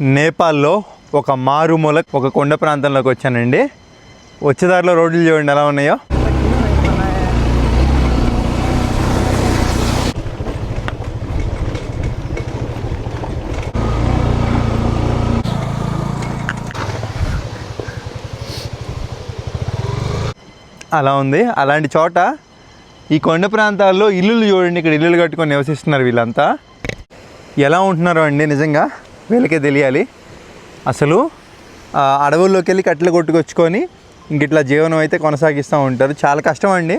నేపాల్లో ఒక మారుమూల ఒక కొండ ప్రాంతంలోకి వచ్చానండి. వచ్చేదారిలో రోడ్లు చూడండి ఎలా ఉన్నాయో. అలా ఉంది. అలాంటి చోట ఈ కొండ ప్రాంతాల్లో ఇల్లులు చూడండి. ఇక్కడ ఇల్లులు కట్టుకొని నివసిస్తున్నారు వీళ్ళంతా. ఎలా ఉంటున్నారో అండి నిజంగా? వీళ్ళకే తెలియాలి. అసలు అడవుల్లోకి వెళ్ళి కట్టెలు కొట్టుకొచ్చుకొని ఇంక ఇట్లా జీవనం అయితే కొనసాగిస్తూ ఉంటారు. చాలా కష్టం అండి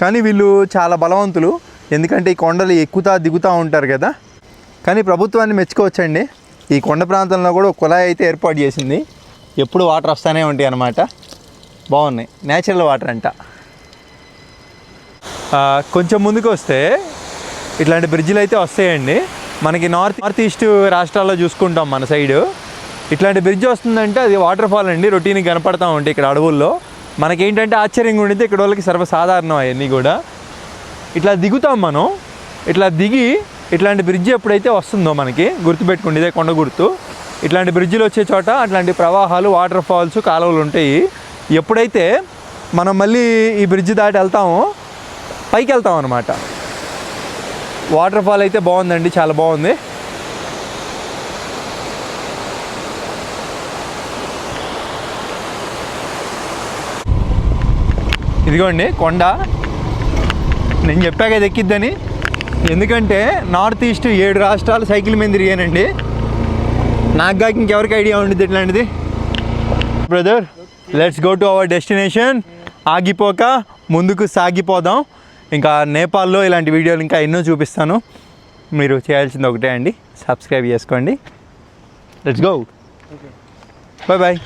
కానీ వీళ్ళు చాలా బలవంతులు. ఎందుకంటే ఈ కొండలు ఎక్కుతా దిగుతూ ఉంటారు కదా. కానీ ప్రభుత్వాన్ని మెచ్చుకోవచ్చండి. ఈ కొండ ప్రాంతంలో కూడా ఒక కుళాయి అయితే ఏర్పాటు చేసింది. ఎప్పుడు వాటర్ వస్తూనే ఉంటాయి అన్నమాట. బాగున్నాయి. నేచురల్ వాటర్ అంట. కొంచెం ముందుకు వస్తే ఇట్లాంటి బ్రిడ్జిలు అయితే వస్తాయండి. మనకి నార్త్ నార్త్ ఈస్ట్ రాష్ట్రాల్లో చూసుకుంటాం మన సైడు ఇట్లాంటి బ్రిడ్జ్ వస్తుందంటే అది వాటర్ ఫాల్ అండి. రొటీన్ కనపడతా ఉంటాయి ఇక్కడ అడవుల్లో. మనకేంటంటే ఆశ్చర్యంగా ఉండితే ఇక్కడ వాళ్ళకి సర్వసాధారణం అవన్నీ కూడా. ఇట్లా దిగుతాం మనం. ఇట్లా దిగి ఇట్లాంటి బ్రిడ్జ్ ఎప్పుడైతే వస్తుందో మనకి గుర్తుపెట్టుకోండి ఇదే కొండ గుర్తు. ఇట్లాంటి బ్రిడ్జిలు వచ్చే చోట అట్లాంటి ప్రవాహాలు వాటర్ ఫాల్స్ కాలువలు ఉంటాయి. ఎప్పుడైతే మనం మళ్ళీ ఈ బ్రిడ్జ్ దాటి వెళ్తామో పైకి వెళ్తాం అనమాట వాటర్ ఫాల్ అయితే బాగుందండి చాలా బాగుంది. ఇదిగోండి కొండ. నేను చెప్పాక ఎక్కిద్దని. ఎందుకంటే నార్త్ ఈస్ట్ ఏడు రాష్ట్రాలు సైకిల్ మీద తిరిగానండి. నాకు కాక ఇంకెవరికి ఐడియా ఉండిద్ది ఇట్లాంటిది? Brother let's go to our destination ఆగిపోక ముందుకు సాగిపోదాం. ఇంకా నేపాల్లో ఇలాంటి వీడియోలు ఇంకా ఎన్నో చూపిస్తాను. మీరు చేయాల్సింది ఒకటే అండి. సబ్స్క్రైబ్ చేసుకోండి. Let's go bye bye